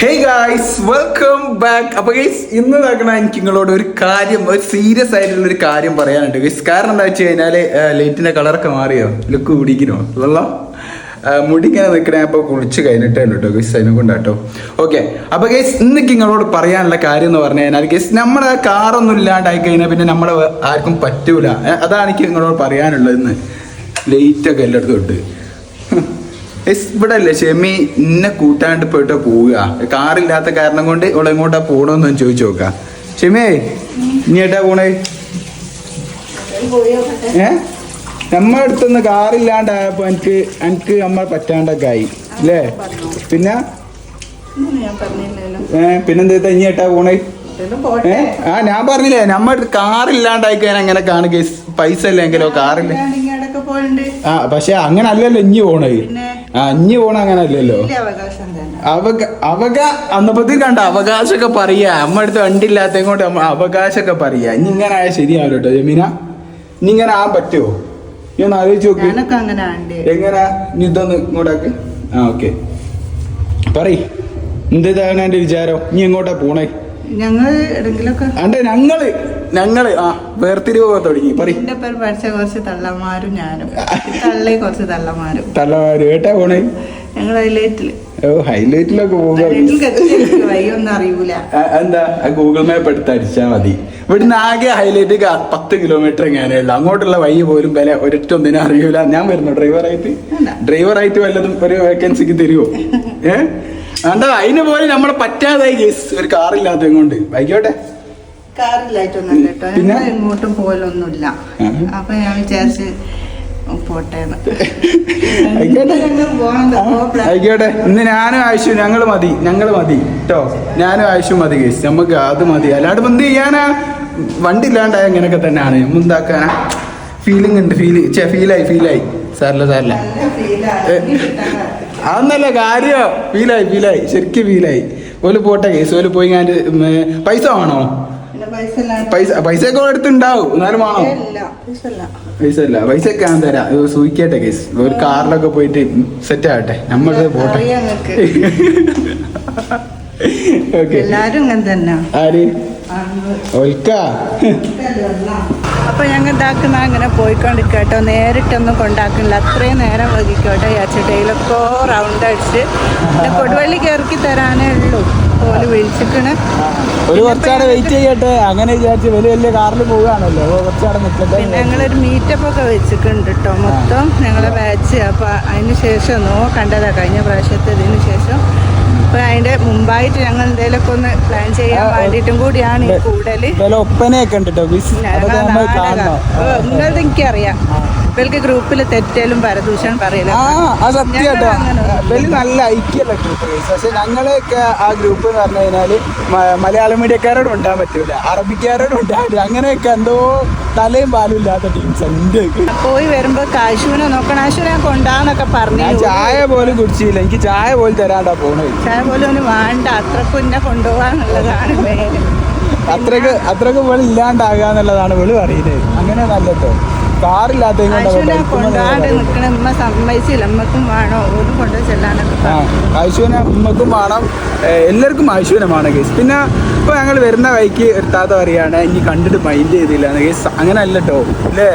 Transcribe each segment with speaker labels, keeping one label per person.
Speaker 1: ഹേ guys welcome back അപ്പൊ guys ഇന്ന് നടക്കണ എനിക്ക് നിങ്ങളോട് ഒരു കാര്യം ഒരു സീരിയസ് ആയിട്ടുള്ള ഒരു കാര്യം പറയാനുണ്ട്. ഗൈസ് കാരണം എന്താ വെച്ച് കഴിഞ്ഞാൽ ലൈറ്റിന്റെ കളറൊക്കെ മാറിയോ? ലുക്ക് കുടിക്കണോ അല്ലല്ലോ മുടിങ്ങനെ നിൽക്കണേ അപ്പൊ കുളിച്ച് കഴിഞ്ഞിട്ടേ കേട്ടോ ഗൈസ് അതിനെ കൊണ്ടാട്ടോ. ഓക്കെ അപ്പൊ ഗൈസ് ഇന്നിക്ക് നിങ്ങളോട് പറയാനുള്ള കാര്യം എന്ന് പറഞ്ഞു കഴിഞ്ഞാൽ ഗൈസ് നമ്മുടെ കാറൊന്നും ഇല്ലാണ്ടായി കഴിഞ്ഞാൽ പിന്നെ നമ്മളെ ആർക്കും പറ്റൂല. അതാണ് എനിക്ക് നിങ്ങളോട് പറയാനുള്ളത് ഇന്ന്. ലൈറ്റൊക്കെ എല്ലായിടത്തും ഉണ്ട്. ഇവിടെ അല്ലേ ഷെമി ഇന്നെ കൂട്ടാണ്ട് പോയിട്ട് പോവുക? കാറില്ലാത്ത കാരണം കൊണ്ട് ഇവിടെ എങ്ങോട്ടാ പോണെന്ന് ചോദിച്ചു നോക്കാം. ഷെമിയേ ഇനി ഏട്ടാ പോണേ? ഏ? നമ്മ അടുത്തൊന്ന് കാറില്ലാണ്ടായപ്പോ എനിക്ക് എനിക്ക് നമ്മൾ പറ്റാണ്ടൊക്കെ ആയി അല്ലേ? പിന്നെ? ഏ പിന്നെന്താ ഇനി ഏട്ടാ പോണേ? ആ ഞാൻ പറഞ്ഞില്ലേ നമ്മ കാറില്ലാണ്ടായി കഴിഞ്ഞാൽ അങ്ങനെ കാണുക പൈസ അല്ലെങ്കിലോ കാറില്ല ആ പക്ഷെ അങ്ങനെ അല്ലല്ലോ ഇനി പോണേ ആ ഇഞ്ഞി പോണ അങ്ങനെ അല്ലല്ലോ അവക അവക കണ്ട അവകാശമൊക്കെ പറയാ. അമ്മ അടുത്ത് വണ്ടി ഇല്ലാത്ത കൊണ്ട് അമ്മ അവകാശമൊക്കെ പറയാ. ഇനി ഇങ്ങനെ ആയാൽ ശരിയാവില്ല കേട്ടോ ജമീന. ഇനി ഇങ്ങനെ ആ പറ്റുമോ നീ ഒന്ന് ആലോചിച്ച് നോക്ക്. എങ്ങനെ? നീ ഇതൊന്ന് ഇങ്ങോട്ടാക്ക്. ആ ഓക്കെ. പറയ്. എന്താണ് എന്റെ വിചാരം? നീ എങ്ങോട്ടാ പോണേ?
Speaker 2: ഞങ്ങൾ
Speaker 1: ഞങ്ങൾ ഞങ്ങൾ ആ വേർതിരിവ് പോകാൻ തുടങ്ങി. പറയും.
Speaker 2: എന്റെ പേര് പഠിച്ച കുറച്ച് തള്ളമാരും ഞാനും. തള്ളി കുറച്ച് തള്ളമാരും.
Speaker 1: തള്ളമാര് ഏട്ടാ പോണേ?
Speaker 2: ഞങ്ങൾ ഹൈലൈറ്റിൽ.
Speaker 1: ഓ ഹൈലൈറ്റിലൊക്കെ
Speaker 2: അറിയൂല.
Speaker 1: എന്താ ഗൂഗിൾ മാപ്പ് എടുത്ത് അടിച്ചാൽ മതി. ഇവിടുന്ന് ആകെ ഹൈലൈറ്റ് പത്ത് കിലോമീറ്റർ എങ്ങനെയേ ഉള്ളൂ. അങ്ങോട്ടുള്ള വഴി പോലും വില ഒരൊറ്റ ഒന്നിനും അറിയൂല. ഞാൻ വരുന്നു ഡ്രൈവറായിട്ട്.
Speaker 2: ഡ്രൈവർ
Speaker 1: ഡ്രൈവറായിട്ട് വല്ലതും ഒരു വേക്കൻസിക്ക് തരുമോ ഏഹ് എന്താ അതിന് പോലും നമ്മളെ പറ്റാതായി കേസ് ഒരു കാറില്ലാത്തത് കൊണ്ട് ആയിക്കോട്ടെ.
Speaker 2: കാറിലായിട്ടൊന്നും കേട്ടോ? ഞങ്ങൾ എങ്ങോട്ടും പോലൊന്നുമില്ല. അപ്പൊ ഞാൻ വിചാരിച്ച്
Speaker 1: ആയിക്കോട്ടെ. ഇന്ന് ഞാനും ആവശ്യം ഞങ്ങൾ മതി ഞങ്ങൾ മതി കേട്ടോ. ഞാനും ആവശ്യം മതി കേസ് നമുക്ക് അത് മതി. അല്ലാണ്ട് എന്ത് ചെയ്യാനാ? വണ്ടി ഇല്ലാണ്ടായ ഇങ്ങനെയൊക്കെ തന്നെയാണ്. നമ്മൾ എന്താക്കാനാ? ഫീലിംഗ് ഉണ്ട് ഫീൽ ചേ ഫീലായി ഫീലായി സാറില്ല സാറില്ല
Speaker 2: നല്ല
Speaker 1: അതൊന്നല്ല കാര്യം. ഫീലായി ഫീലായി ശരിക്കും ഫീലായി ഓൽ പോട്ടെ കേസ് ഓൽ പോയി ഞാൻ പൈസ വേണോ
Speaker 2: പൈസ
Speaker 1: പൈസ ഒക്കെ അടുത്തുണ്ടാവും. എന്നാലും വേണോ.
Speaker 2: പൈസ ഇല്ല.
Speaker 1: പൈസ ഒക്കെ ഞാൻ തരാം. സൂയിക്കട്ടെ കേസ് ഒരു കാറിലൊക്കെ പോയിട്ട് സെറ്റ് ആവട്ടെ നമ്മളത് പോട്ടെ.
Speaker 2: എല്ലാരും അങ്ങനെ തന്നെ.
Speaker 1: ആര്?
Speaker 2: അപ്പൊ ഞങ്ങൾ ഇതാക്കുന്ന അങ്ങനെ പോയിക്കൊണ്ടിരിക്കട്ടോ. നേരിട്ടൊന്നും കൊണ്ടാക്കുന്നില്ല. അത്രയും നേരം വൈകിക്കോട്ടെ ചേച്ചി ഇതിലൊക്കെ റൗണ്ട് അടിച്ച്. കൊടുവള്ളിക്ക് കൊടുവള്ളി കയറി തരാനേ ഉള്ളൂ. ഓൽ വിളിച്ചിക്കണ്
Speaker 1: ഒരു കുറച്ചാടെ വെയിറ്റ് ചെയ്യട്ടെ. അങ്ങനെ വിചാരിച്ച് വലിയ വലിയ കാറിൽ പോവുകയാണല്ലോ. കുറച്ചാട് നിൽക്കട്ടെ
Speaker 2: ഞങ്ങളൊരു മീറ്റപ്പ് ഒക്കെ വെച്ചിട്ടുണ്ട് കേട്ടോ മൊത്തം ഞങ്ങളെ ബാച്ച് അപ്പൊ അതിന് ശേഷം നോ കണ്ടതാ. കഴിഞ്ഞ പ്രാവശ്യത്തെ ഇതിന് ശേഷം. അപ്പൊ അതിന്റെ മുമ്പായിട്ട് ഞങ്ങൾ എന്തെങ്കിലുമൊക്കെ ഒന്ന് പ്ലാൻ ചെയ്യാൻ വേണ്ടിട്ടും കൂടിയാണ് ഈ കൂടൽ.
Speaker 1: ഒപ്പനെ ഒപ്പനയൊക്കെ ഉണ്ട് കേട്ടോ
Speaker 2: നിങ്ങളത് എനിക്കറിയാം. ഇവർക്ക് ഗ്രൂപ്പിൽ തെറ്റേലും പരദൂഷണം പറയില്ല
Speaker 1: ആ അത് സത്യം കേട്ടോ. വലിയ നല്ല ഐക്യല്ല ഗ്രൂപ്പ് പക്ഷെ ഞങ്ങളെയൊക്കെ ആ ഗ്രൂപ്പ് എന്ന് പറഞ്ഞു കഴിഞ്ഞാൽ മലയാള മീഡിയക്കാരോട് ഉണ്ടാൻ പറ്റൂല. അറബിക്കാരോട് ഉണ്ടാൻ പറ്റില്ല അങ്ങനെയൊക്കെ എന്തോ തലയും പാലും ഇല്ലാത്ത ടീംസ് ഉണ്ട്
Speaker 2: പോയി വരുമ്പോ കാശുവിനെ നോക്കണം. ആശുവിനെ കൊണ്ടാന്നൊക്കെ പറഞ്ഞു
Speaker 1: ചായ പോലും കുടിച്ചില്ല. എനിക്ക് ചായ പോലും തരാണ്ടാ പോണത്.
Speaker 2: ചായ പോലും വേണ്ട. അത്രക്കും എന്നെ കൊണ്ടുപോകാന്നുള്ളതാണ് മേൽ
Speaker 1: അത്രയ്ക്ക് അത്രയ്ക്ക് വെളി ഇല്ലാണ്ടാകുക എന്നുള്ളതാണ് വെളി പറയുന്നത്. അങ്ങനെ നല്ലട്ടോ കാറില്ലാത്ത
Speaker 2: ആശുവിനെ കൊണ്ടാണ്ട് നിക്കണ ഉമ്മ സമ്മതിച്ചില്ല. ഉമ്മക്കും വേണോ. ഓരും കൊണ്ടു ചെല്ലാനൊക്കെ.
Speaker 1: ആ. ആയുഷ്വനെ ഉമ്മക്കും വേണം. എല്ലാവർക്കും ആയുഷ്വനെ വേണം കേസ് പിന്നെ ഇപ്പോൾ ഞങ്ങൾ വരുന്ന വഴിക്ക് എത്താത്ത പറയാണ് ഇനി കണ്ടിട്ട് മൈൻഡ് ചെയ്തില്ല കേസ് അങ്ങനെ അല്ല കേട്ടോ അല്ലേ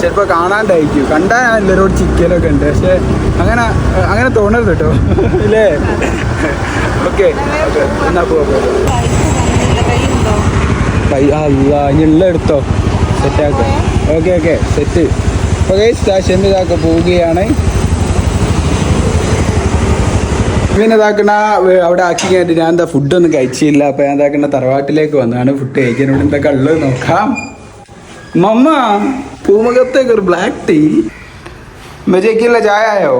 Speaker 1: ചിലപ്പോൾ കാണാണ്ടായിരിക്കും. കണ്ടാൽ ഞാൻ എല്ലാവരോട് ചിക്കലൊക്കെ ഉണ്ട്. പക്ഷേ അങ്ങനെ അങ്ങനെ തോന്നരുത് കേട്ടോ അല്ലേ ഓക്കെ. ഓക്കെ. എന്നാ
Speaker 2: പോകാം?
Speaker 1: അല്ല ഇനി ഉള്ള എടുത്തോ. സെറ്റാക്ക ഓക്കെ ഓക്കെ. സെറ്റ്. അപ്പോൾ കേസ് ഷെമി ഇതാക്ക പോവുകയാണ്. പിന്നെ ഇതാക്കണ അവിടെ ആക്കി കഴിഞ്ഞിട്ട് ഞാൻ എന്താ ഫുഡൊന്നും കഴിച്ചില്ല. അപ്പോൾ ഞാൻ ഇതാക്കണ തറവാട്ടിലേക്ക് വന്നതാണ് ഫുഡ് കഴിക്കാനോട് എന്തൊക്കെ ഉള്ളത് നോക്കാം. മമ്മ പൂമുഖത്തേക്ക് ഒരു ബ്ലാക്ക് ടീ മജയ്ക്കുള്ള ചായ ആയോ?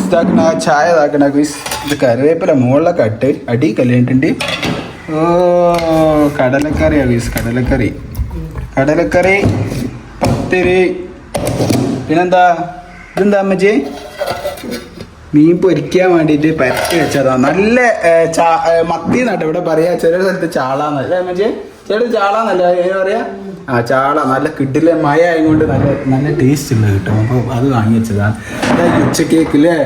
Speaker 1: ഇതാക്കണ ചായ ഇതാക്കണ ക്വിസ് ഇത് കറിവേപ്പില മുകളിലൊക്കെ ഇട്ട് അടി കല്യാണിട്ടുണ്ട് ഓ കടലക്കറിയാ ക്വിസ് കടലക്കറി. കടലക്കറി പത്തിരി പിന്നെന്താ? ഇതെന്താ അമ്മച്ചി? മീൻ പൊരിക്കാൻ വേണ്ടിയിട്ട് പരത്തി വെച്ചതാ. നല്ല മത്തി നട്ട് ഇവിടെ പറയാ. ചില സ്ഥലത്ത് ചാളാന്ന് അല്ലേ അമ്മച്ചി? ചില ചാളാന്നല്ല? പറയാ? ആ ചാള നല്ല കിട്ടില്ല മഴ ആയതുകൊണ്ട് നല്ല നല്ല ടേസ്റ്റ് ഉള്ളത് കിട്ടും. അപ്പോൾ അത് വാങ്ങി വെച്ചതാണ് അതായത് ഉച്ചക്കേക്ക് അല്ലേ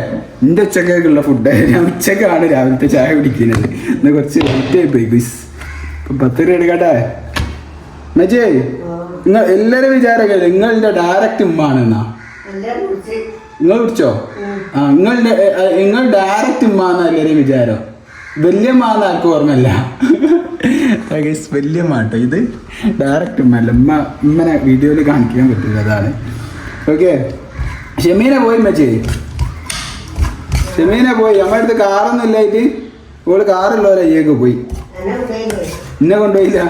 Speaker 1: എന്റെ ഉച്ചക്കേക്കുള്ള ഫുഡ് ഞാൻ ഉച്ചക്കാണ് രാവിലത്തെ ചായ കുടിക്കുന്നത്. ഇന്ന് കുറച്ച് ആയി പോയി ഗുസ് ഇപ്പം പത്ത് രൂപ എടുക്കട്ടെ? മജേ നിങ്ങൾ എല്ലാവരും വിചാരമൊക്കെ നിങ്ങളുടെ ഡയറക്റ്റ് ഉമ്മാണെന്നാ നിങ്ങൾ കുടിച്ചോ? ആ നിങ്ങളുടെ നിങ്ങൾ ഡയറക്റ്റ് ഉമ്മാന്ന എല്ലാരും വിചാരം? വല്യമ്മാന്ന് ആർക്കും ഓർമ്മയില്ല. ഗൈസ് വലിയ മാട്ടോ ഇത്. ഡയറക്റ്റ് ഉമ്മ അല്ല. ഉമ്മ ഉമ്മനെ വീഡിയോയിൽ കാണിക്കാൻ പറ്റില്ല അതാണ്. ഓക്കെ ഷെമീന പോയി മച്ചേ ഷെമീന പോയി. നമ്മുടെ അടുത്ത് കാറൊന്നും ഇല്ലായിട്ട്. ഓൾ കാറുള്ളവരെ അയ്യൊക്കെ പോയി. എന്നെ കൊണ്ടുപോയില്ല.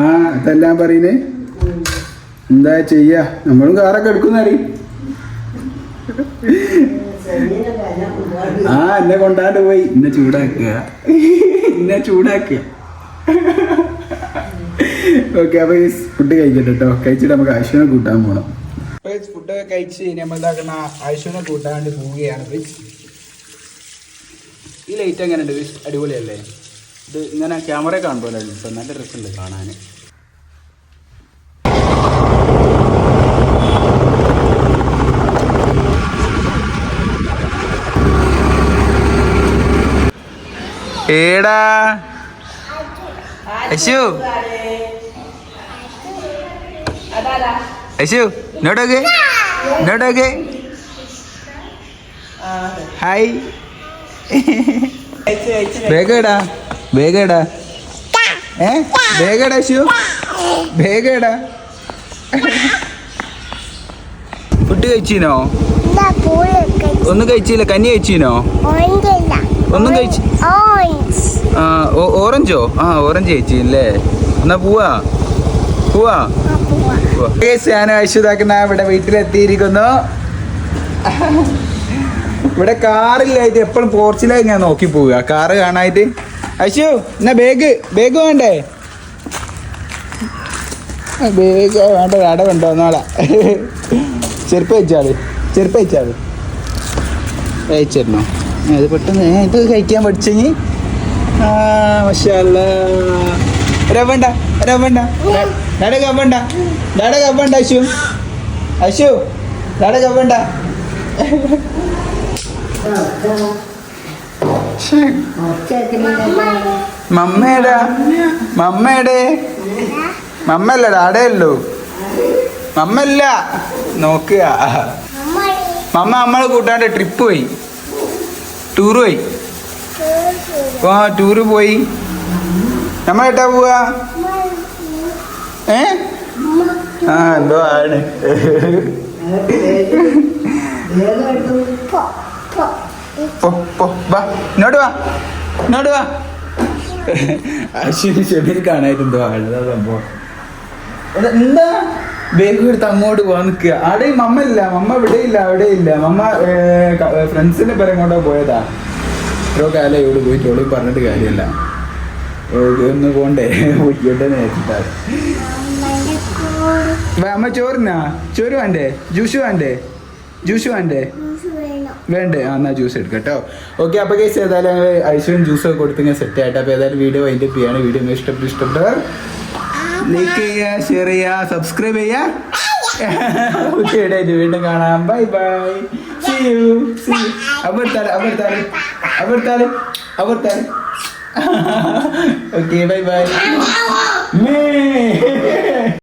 Speaker 1: ആ ഇതെല്ലാം പറയുന്നേ എന്താ ചെയ്യാ? നമ്മളും കാറൊക്കെ എടുക്കുന്നറിയും ആ എന്നെ കൊണ്ടാണ്ട് പോയി. എന്നെ ചൂടാക്കുക. എന്നെ ചൂടാക്കുക. ഓക്കെ അപ്പൊ ഫുഡ് കഴിക്കട്ടെ കേട്ടോ കഴിച്ചിട്ട് നമുക്ക് ആശുവിനെ കൂട്ടാൻ പോണം. ഫുഡൊക്കെ കഴിച്ച് നമ്മൾ ഇതാക്കണ ആശുവിനെ കൂട്ടാണ്ട് പോവുകയാണ്. ഈ ലൈറ്റ് എങ്ങനെയുണ്ട്? അടിപൊളിയല്ലേ? ഇത് ഇങ്ങനെ ക്യാമറ കാണുമ്പോൾ നല്ല രസമുണ്ട് കാണാൻ. ഏടാ? അശു അശു ഇങ്ങോട്ടൊക്കെ ഇങ്ങോട്ടൊക്കെ ഹായ്. വേഗടാ വേഗടാ. ഏ? വേഗടാ ശിവ. വേഗടാ. ഫുഡ് കഴിച്ചീനോ? ഒന്നും കഴിച്ചില്ല. കഞ്ഞി കഴിച്ചീനോ? ഒന്നും കഴിച്ചു ആ ഓറഞ്ചോ? ആ ഓറഞ്ച് കഴിച്ചില്ലേ? എന്നാ പോവാ. പോവാ. ഞാൻ അശ്വതാക്കുന്ന ഇവിടെ വീട്ടിലെത്തിയിരിക്കുന്നു. ഇവിടെ കാറില്ലായിട്ട് എപ്പോഴും പോർച്ചിലായി ഞാൻ നോക്കി പോവുക. കാറ് കാണായിട്ട് അശു എന്നാ ബാഗ് ബാഗ് വേണ്ടേ? ബാഗ് വേണ്ട അട വേണ്ടോ നാളെ ചെരുപ്പ് വെച്ചാൽ ചെരുപ്പ് വെച്ചാൽ അയച്ചിരുന്നോ അത് പെട്ടെന്ന് ഇത് കഴിക്കാൻ പഠിച്ചെങ്കിൽ രവണ്ട രവണ്ട ഡാഡ കവണ്ട ഡാഡ കവണ്ട അശു അശു ഡാഡ കവണ്ട മമ്മേടെ? മമ്മല്ല ഡാഡയല്ലോ മമ്മല്ല നോക്കുക. മമ്മ നമ്മളെ കൂട്ടാണ്ട് ട്രിപ്പ് പോയി. ടൂർ പോയി. ആ ടൂറ് പോയി. നമ്മൾ എട്ടാ പോവാ? ഏ? ആ എന്തോ ആണ്. പോ പോ വാ ഇങ്ങോട്ട് വാ ഇങ്ങോട്ട് വാ. അശ്വിനി കാണായിട്ട് എന്തോ ആണ് സംഭവം. എന്താ? ബാഗ് എടുത്ത് അങ്ങോട്ട് പോകാൻ നിൽക്കുക. അവിടെ മമ്മ ഇല്ല മമ്മ ഇവിടെ ഇല്ല അവിടെ ഇല്ല. മമ്മ ഫ്രണ്ട്സിന്റെ പേരെ കൊണ്ടോ പോയതാ? ഇത്രയോ കാലം ഇവിടെ പോയിട്ട് ഓൾ പറഞ്ഞിട്ട് കാര്യമല്ല. ഒന്ന് പോണ്ടേ? പോയിക്കോട്ടെ നേരിട്ടാ അമ്മ ചോറിനാ? ചോറ് വേണ്ടേ? ജ്യൂസ് വേണ്ടേ? ജ്യൂസ് വേണ്ടേ? വേണ്ടേ? ആ എന്നാ ജ്യൂസ് എടുക്കാം കേട്ടോ ഓക്കെ അപ്പോൾ കേസ് ഏതായാലും ഐശ്വര്യം ജ്യൂസ് ഒക്കെ കൊടുത്ത് ഞാൻ സെറ്റ് ആയിട്ട്. അപ്പോൾ ഏതായാലും വീഡിയോ അതിന്റെ ചെയ്യാണ്. വീഡിയോ ഇഷ്ടപ്പെട്ടു ഇഷ്ടപ്പെട്ടവർ ലൈക്ക് ചെയ്യുക ഷെയർ ചെയ്യുക സബ്സ്ക്രൈബ് ചെയ്യുക. ഓക്കെ ഇടായിട്ട് വീണ്ടും കാണാം. Bye bye see you see അവർത്താൽ അവർത്താൽ അവർത്താൽ അവർത്താൽ ഓക്കെ ബൈ ബൈ മേ